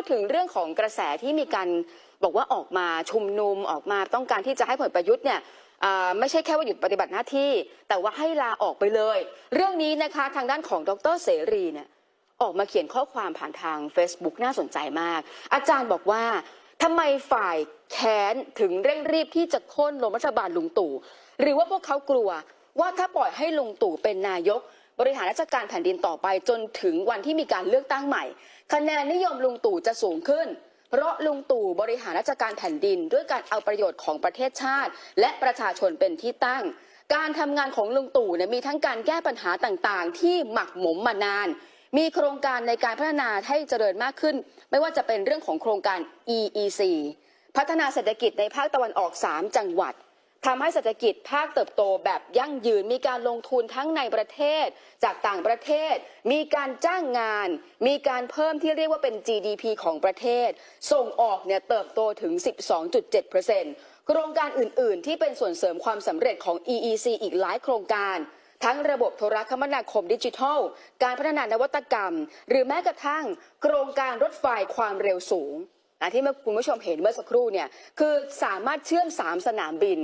ดถึงเรื่องของกระแสที่มีการบอกว่าออกมาชุมนุมออกมาต้องการที่จะให้ผลประยุทธ์เนี่ยไม่ใช่แค่ว่าหยุดปฏิบัติหน้าที่ แต่ว่าให้ลาออกไปเลย เรื่องนี้นะคะทางด้านของดรเสรีเนี่ยออกมาเขียนข้อความผ่านทาง Facebook น่าสนใจมาก อาจารย์บอกว่าทำไมฝ่ายแค้นถึงเร่งรีบที่จะโค่นล้มรัฐบาลลุงตู่ หรือว่าพวกเขากลัวว่าถ้าปล่อยให้ลุงตู่เป็นนายก บริหารราชการแผ่นดินต่อไปจนถึงวันที่มีการเลือกตั้งใหม่ คะแนนนิยมลุงตู่จะสูงขึ้น เพราะลุงตู่บริหารราชการแผ่นดิน ด้วยการเอาประโยชน์ของประเทศชาติ และประชาชนเป็นที่ตั้ง การทำงานของลุงตู่เนี่ยมีทั้งการแก้ปัญหาต่างๆ ที่หมักหมมมานานมีโครงการในการพัฒนาให้เจริญมากขึ้น ไม่ว่าจะเป็นเรื่องของโครงการ EEC พัฒนาเศรษฐกิจในภาคตะวันออก 3 จังหวัด ทำให้เศรษฐกิจภาคเติบโตแบบยั่งยืน มีการลงทุนทั้งในประเทศ จากต่างประเทศ มีการจ้างงาน มีการเพิ่มที่เรียกว่าเป็น GDP ของประเทศ ส่งออกเนี่ยเติบโตถึง 12.7%โครงการอื่น ๆ ที่เป็นส่วนเสริมความสำเร็จของ EEC อีกหลายโครงการทั้งระบบโทรคมนาคมดิจิทัล การพัฒนานวัตกรรม หรือแม้กระทั่งโครงการรถไฟความเร็วสูงที่เมื่อคุณผู้ชมเห็นเมื่อสักครู่เนี่ยคือสามารถเชื่อม 3 สนามบิน